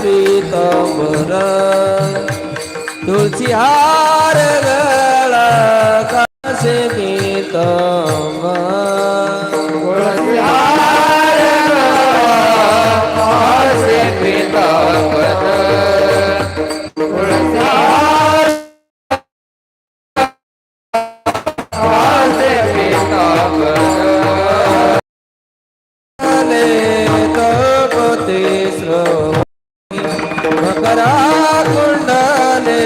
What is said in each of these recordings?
पीताम्बर तुलसी हार అపరాకుండాలే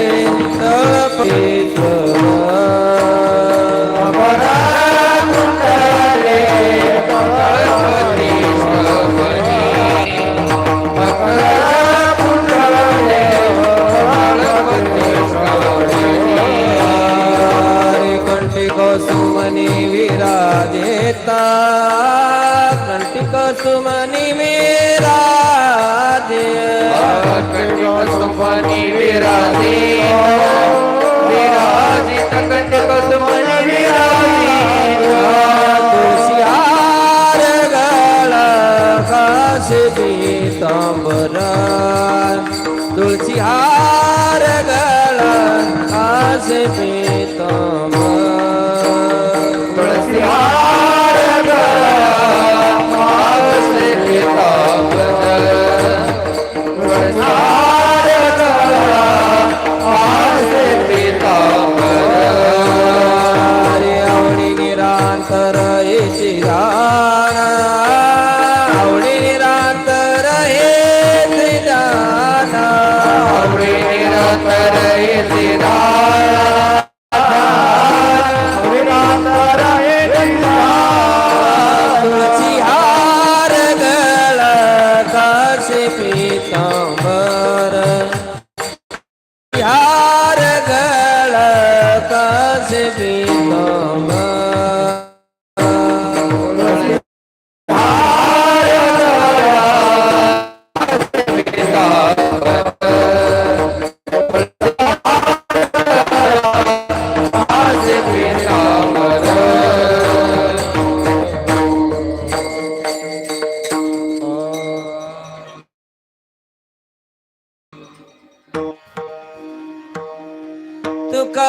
కోసుమని విరాజేత కంటి కోసుమని మీరాజే कमनी विराजे. विराजे तकंड कमनी विराजे. तुषार गळा कासदी तांबरा काश पीतांबर तुका